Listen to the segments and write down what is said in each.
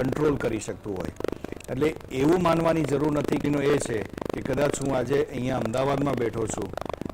Control કરી શકતું હોય. એટલે એવું માનવાની જરૂર નથી કેનો એ છે કે કદાચ હું આજે અહીંયા અમદાવાદમાં બેઠો છું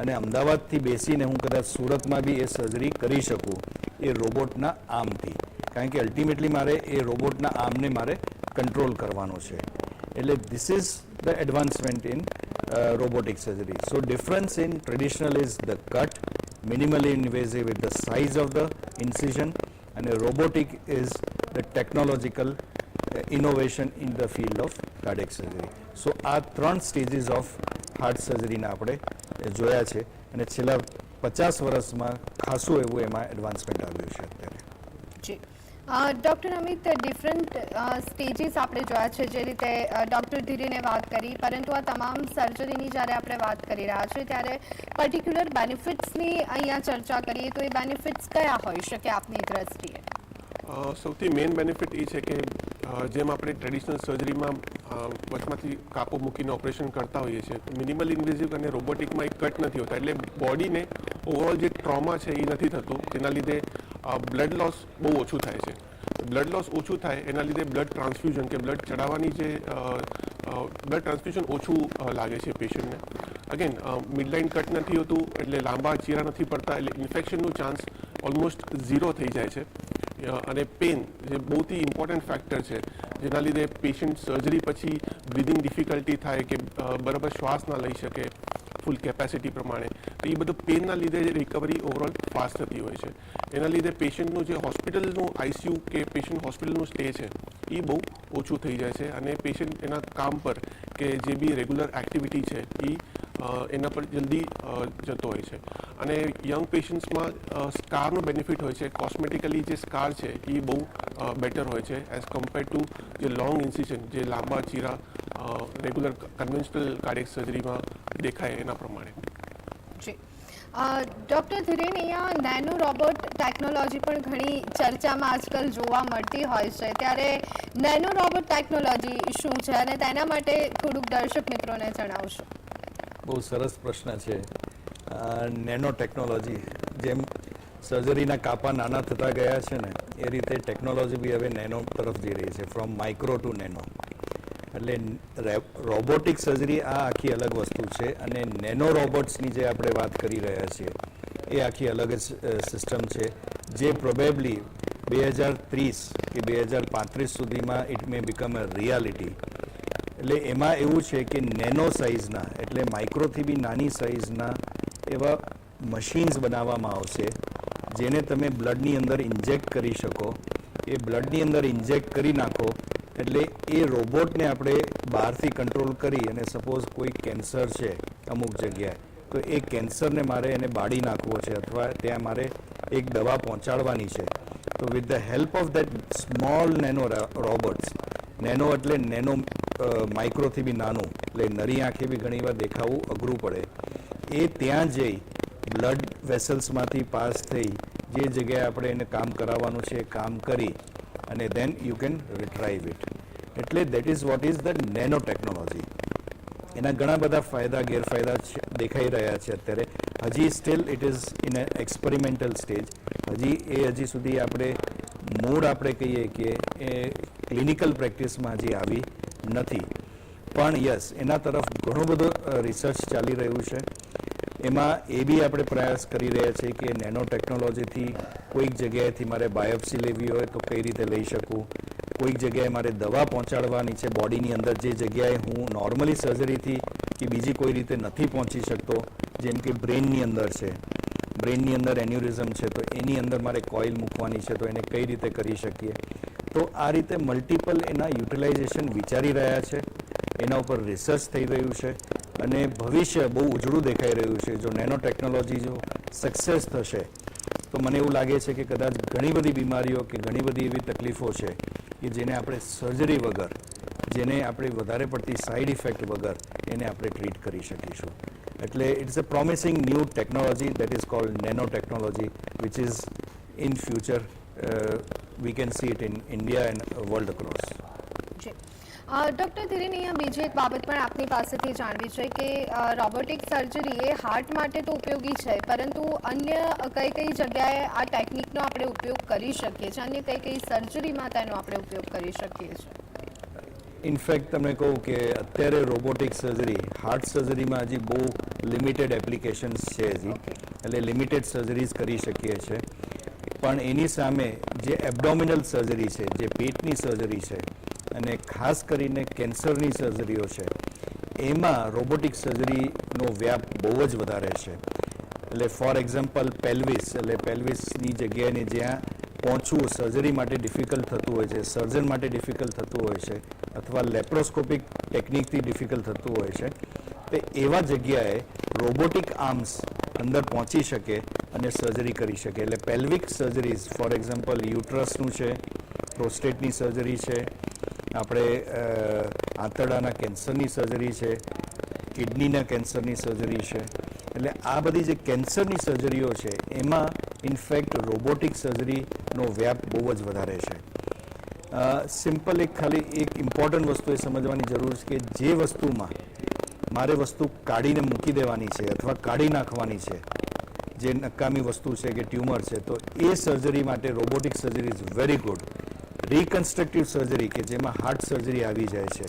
અને અમદાવાદથી બેસીને હું કદાચ સુરતમાં બી એ સર્જરી કરી શકું, એ રોબોટના આર્મથી કારણ કે અલ્ટિમેટલી મારે એ રોબોટના આર્મને મારે કંટ્રોલ કરવાનો છે. એટલે this is the advancement in robotic surgery so difference in traditional is the cut minimally invasive with the size of the incision અને robotic is the the technological in the field of field surgery so આ ત્રણ stages of heart સર્જરીના આપણે જોયા છે અને છેલ્લા પચાસ વર્ષમાં ખાસું એવું એમાં એડવાન્સમેન્ટ આવ્યું છે અત્યારે. જી. ડૉક્ટર અમિત ડિફરન્ટ સ્ટેજીસ આપણે જોયા છે જે રીતે ડૉક્ટર ધીરીને વાત કરી પરંતુ આ તમામ સર્જરીની જ્યારે આપણે વાત કરી રહ્યા છીએ ત્યારે પર્ટિક્યુલર બેનિફિટ્સની અહીંયા ચર્ચા કરીએ તો એ બેનિફિટ્સ કયા હોઈ શકે આપની દ્રષ્ટિએ? સૌથી મેઇન બેનિફિટ એ છે કે જેમ આપણે ટ્રેડિશનલ સર્જરીમાં વચમાંથી કાપો મૂકીને ઓપરેશન કરતા હોઈએ છીએ મિનિમલ ઇન્વેઝિવ અને રોબોટિકમાં એક કટ નથી હોતા. એટલે બોડીને ઓવરઓલ જે ટ્રોમા છે એ નથી થતું. તેના લીધે બ્લડ લોસ બહુ ઓછું થાય છે. બ્લડ લોસ ઓછું થાય, એના લીધે બ્લડ ટ્રાન્સફ્યુઝન કે બ્લડ ચડાવવાની જે બ્લડ ટ્રાન્સફ્યુઝન ઓછું લાગે છે પેશન્ટને અગેન મિડલાઇન કટ નથી હોતું, એટલે લાંબા ચીરા નથી પડતા, એટલે ઇન્ફેક્શનનું ચાન્સ ઓલમોસ્ટ ઝીરો થઈ જાય છે. અને પેન જે બહુથી ઇમ્પોર્ટન્ટ ફેક્ટર છે. જેના લીધે પેશન્ટ સર્જરી પછી બ્રિધિંગ ડિફિકલ્ટી થાય કે બરાબર શ્વાસ ના લઈ શકે. ફૂલ કેપેસિટી પ્રમાણે. તો એ બધું પેનના લીધે રિકવરી ઓવરઓલ ફાસ્ટ થતી હોય છે. એના લીધે પેશન્ટનું જે હોસ્પિટલનું આઈસીયુ કે પેશન્ટ હોસ્પિટલનું સ્ટે છે, એ બહુ ઓછું થઈ જાય છે. અને પેશન્ટ એના કામ પર કે જે બી રેગ્યુલર એક્ટિવિટી છે, એ એના પર જલ્દી જતો હોય છે. અને યંગ પેશન્ટ્સમાં સ્કારનો બેનિફિટ હોય છે. કોસ્મેટિકલી જે સ્કાર છે, એ બહુ બેટર હોય છે એઝ કમ્પેર ટુ જે લોંગ ઇન્સિશન જે લાંબા ચીરા રેગ્યુલર કન્વેન્શનલ કાર્ડિયક સર્જરીમાં દેખાય એના પ્રમાણે. જી. ડૉક્ટર ધીરેન અહીંયા નેનો રોબોટ ટેકનોલોજી પણ ઘણી ચર્ચામાં આજકાલ જોવા મળતી હોય છે. ત્યારે નેનો રોબોટ ટેકનોલોજી શું છે? અને તેના માટે થોડુંક દર્શક મિત્રોને જણાવશો. બહુ સરસ પ્રશ્ન છે. નેનો ટેકનોલોજી જેમ સર્જરીના કાપા નાના થતા ગયા છે ને એ રીતે ટેકનોલોજી બી હવે નેનો તરફ જઈ રહી છે ફ્રોમ માઇક્રો ટુ નેનો એટલે રોબોટિક સર્જરી આ આખી અલગ વસ્તુ છે અને નેનો રોબોટ્સની જે આપણે વાત કરી રહ્યા છીએ, એ આખી અલગ જ સિસ્ટમ છે. જે પ્રોબેબલી બે હજાર ત્રીસ કે બે હજાર પાંત્રીસ સુધીમાં it may become a reality એટલે એમાં એવું છે કે નેનો સાઇઝના એટલે માઇક્રોથી બી નાની સાઇઝના એવા મશીન્સ બનાવવામાં આવશે, જેને તમે બ્લડની અંદર ઇન્જેક્ટ કરી શકો. એ બ્લડની અંદર ઇન્જેક્ટ કરી નાખો એટલે એ રોબોટને આપણે બહારથી કંટ્રોલ કરી અને સપોઝ કોઈ કેન્સર છે અમુક જગ્યાએ, તો એ કેન્સરને મારે એને બાળી નાખવો છે અથવા ત્યાં મારે એક દવા પહોંચાડવાની છે. તો with the help of that small nano robots nano એટલે નેનો માઇક્રોથી બી નાનું, એટલે નરી આંખે બી ઘણીવાર દેખાવું અઘરું પડે. એ ત્યાં જઈ બ્લડ વેસલ્સમાંથી પાસ થઈ જે જગ્યાએ આપણે એને કામ કરાવવાનું છે, કામ કરી અને then you can retrieve it એટલે that is what is the nano technology એના ઘણા બધા ફાયદા, ગેરફાયદા દેખાઈ રહ્યા છે અત્યારે. હજી still it is in a experimental stage હજી એ હજી સુધી આપણે મૂળ આપણે કહીએ કે એ ક્લિનિકલ પ્રેક્ટિસમાં હજી આવી નથી. પણ યસ એના તરફ ઘણો બધો રિસર્ચ ચાલી રહ્યું છે. એમાં એ બી આપણે પ્રયાસ કરી રહ્યા છીએ કે નેનો ટેકનોલોજીથી કોઈક જગ્યાએથી મારે બાયોપ્સી લેવી હોય તો કઈ રીતે લઈ શકું? કોઈક જગ્યાએ મારે દવા પહોંચાડવાની છે, બોડીની અંદર જે જગ્યાએ હું નોર્મલી સર્જરીથી કે બીજી કોઈ રીતે નથી પહોંચી શકતો, જેમ કે બ્રેનની અંદર છે. બ્રેનની અંદર એન્યુરિઝમ છે, તો એની અંદર મારે કોઇલ મૂકવાની છે, તો એને કઈ રીતે કરી શકીએ? તો આ રીતે મલ્ટિપલ એના યુટિલાઇઝેશન વિચારી રહ્યા છે. એના ઉપર રિસર્ચ થઈ રહ્યું છે. અને ભવિષ્ય બહુ ઉજળું દેખાઈ રહ્યું છે. જો નેનો ટેકનોલોજી જો સક્સેસ થશે, તો મને એવું લાગે છે કે કદાચ ઘણી બધી બીમારીઓ કે ઘણી બધી એવી તકલીફો છે કે જેને આપણે સર્જરી વગર, જેને આપણે વધારે પડતી સાઇડ ઇફેક્ટ વગર એને આપણે ટ્રીટ કરી શકીશું. એટલે it's a promising new technology that is called nano technology which is in future we can see it in India and world across doctor Dhiren અહીંયા બીજી એક બાબત પણ આપની પાસેથી જાણવી છે કે રોબોટિક સર્જરી એ હાર્ટ માટે તો ઉપયોગી છે પરંતુ અન્ય કઈ કઈ જગ્યાએ આ ટેકનિકનો આપણે ઉપયોગ કરી શકીએ છીએ અન્ય કઈ કઈ સર્જરીમાં તેનો આપણે ઉપયોગ કરી શકીએ છીએ? ઇનફેક્ટ તમને કહું કે અત્યારે રોબોટિક સર્જરી હાર્ટ સર્જરીમાં હજી બહુ લિમિટેડ એપ્લિકેશન્સ છે હજી એટલે લિમિટેડ સર્જરીઝ કરી શકીએ છીએ પણ એની સામે જે એબડોમિનલ સર્જરી છે જે પેટની સર્જરી છે અને ખાસ કરીને કેન્સરની સર્જરીઓ છે. એમાં રોબોટિક સર્જરીનો વ્યાપ બહુ જ વધારે છે. એટલે ફોર એક્ઝામ્પલ પેલ્વિસ એટલે પેલ્વિસની જગ્યાએ જ્યાં પહોંચવું સર્જરી માટે ડિફિકલ્ટ થતું હોય છે, સર્જન માટે ડિફિકલ્ટ થતું હોય છે, અથવા લેપ્રોસ્કોપિક ટેકનિકથી ડિફિકલ્ટ થતું હોય છે, તો એવા જગ્યાએ રોબોટિક આર્મ્સ અંદર પહોંચી શકે અને સર્જરી કરી શકે. એટલે પેલ્વિક સર્જરીઝ ફોર એક્ઝામ્પલ યુટ્રસનું છે, પ્રોસ્ટેટની સર્જરી છે આપણે આંતરડાના કેન્સરની સર્જરી છે, કિડનીના કેન્સરની સર્જરી છે, એટલે આ બધી જે કેન્સરની સર્જરીઓ છે, એમાં ઇનફેક્ટ રોબોટિક સર્જરીનો વ્યાપ બહુ જ વધારે છે. સિમ્પલ એક ખાલી એક ઇમ્પોર્ટન્ટ વસ્તુ એ સમજવાની જરૂર છે કે જે વસ્તુમાં મારે વસ્તુ કાઢીને મૂકી દેવાની છે અથવા કાઢી નાખવાની છે, જે નકામી વસ્તુ છે કે ટ્યુમર છે, તો એ સર્જરી માટે robotic surgery is very good reconstructive surgery કે જેમાં હાર્ટ સર્જરી આવી જાય છે,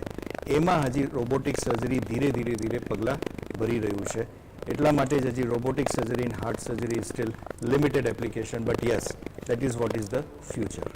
એમાં હજી રોબોટિક સર્જરી ધીરે ધીરે ધીરે પગલાં ભરી રહ્યું છે. એટલા માટે જ હજી robotic surgery in heart surgery is still limited application but yes that is what is the future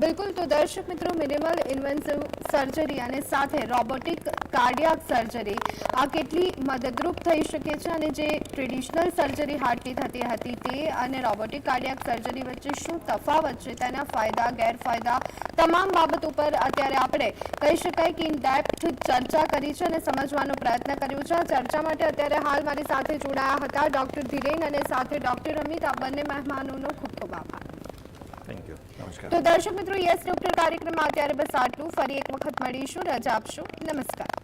બિલકુલ, તો દર્શક મિત્રો, મિનિમલ ઇન્વેન્સિવ સર્જરી અને સાથે રોબોટિક કાર્ડિયાક સર્જરી આ કેટલી મદદરૂપ થઈ શકે છે અને જે ટ્રેડિશનલ સર્જરી હાર્ટની થતી હતી તે અને રોબોટિક કાર્ડિયાક સર્જરી વચ્ચે શું તફાવત છે તેના ફાયદા, ગેરફાયદા તમામ બાબત ઉપર અત્યારે આપણે કહી શકાય કે ઇન ડેપ્થ ચર્ચા કરી છે અને સમજવાનો પ્રયત્ન કર્યો છે. ચર્ચા માટે અત્યારે હાલ મારી સાથે જોડાયા હતા ડૉક્ટર ધીરેન અને સાથે ડૉક્ટર અમિત આ બંને મહેમાનોનો ખૂબ ખૂબ આભાર. થેન્ક યુ તો દર્શક મિત્રો, યસ ડોક્ટર કાર્યક્રમમાં અત્યારે બસ આટલું ફરી એક વખત મળીશું. રજા આપશો. નમસ્કાર.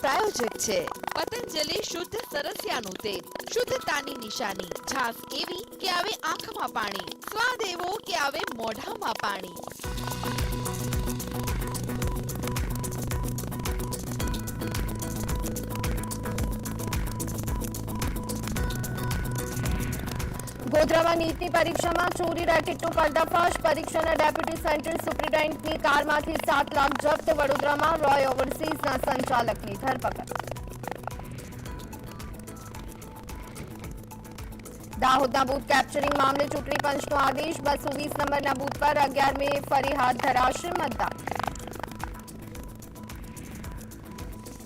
પ્રાયોજક છે પતંજલિ શુદ્ધ સરસિયાનું તેલ શુદ્ધતાની નિશાની. છાસ એવી કે આવે આંખમાં પાણી. સ્વાદ એવો કે આવે મોઢામાં પાણી. ગોધરામાં નીટની પરીક્ષામાં ચોરી રેકેટનો પર્દાફાશ. પરીક્ષાના ડેપ્યુટી સેન્ટ્રલ સુપ્રિન્ટેન્ડન્ટની કારમાંથી સાત લાખ જપ્ત વડોદરામાં રોય ઓવરસીઝના સંચાલકની ધરપકડ. દાહોદના બૂથ કેપ્ચરિંગ મામલે ચૂંટણી પંચનો આદેશ બસો વીસ નંબરના બૂથ પર અગિયાર મે ફરી હાથ ધરાશે મતદાન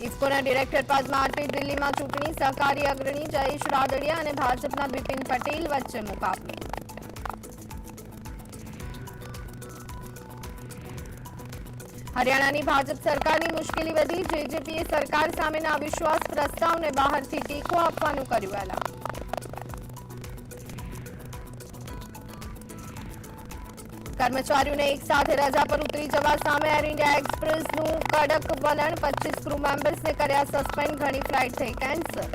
ઇફકોના ડિરેક્ટર પદ માટે દિલ્હીમાં ચૂંટણી સહકારી અગ્રણી જયેશ રાદડિયા અને ભાજપના બિપિન પટેલ વચ્ચે મુકાબલો હરિયાણાની ભાજપ સરકારની મુશ્કેલી વધી જેજેપીએ સરકાર સામેના અવિશ્વાસ પ્રસ્તાવને બહારથી ટેકો આપવાનું કર્યું એલાન કર્મચારીઓને એક સાથે રજા પર ઉતરી જવા સામે એર ઇન્ડિયા એક્સપ્રેસનું કડક વલણ પચીસ ક્રૂ મેમ્બર્સને કર્યા સસ્પેન્ડ ઘણી ફ્લાઇટ થઈ કેન્સલ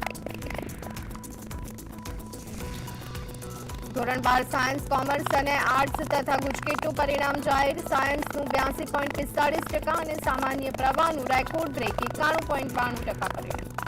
ધોરણ બાર સાયન્સ કોમર્સ અને આર્ટ્સ તથા ગુજકેટનું પરિણામ જાહેર. સાયન્સનું બ્યાસી પોઈન્ટ પિસ્તાળીસ ટકા અને સામાન્ય પ્રવાહનું રેકોર્ડ બ્રેક એકાણું પોઈન્ટ બાણું ટકા પરિણામ.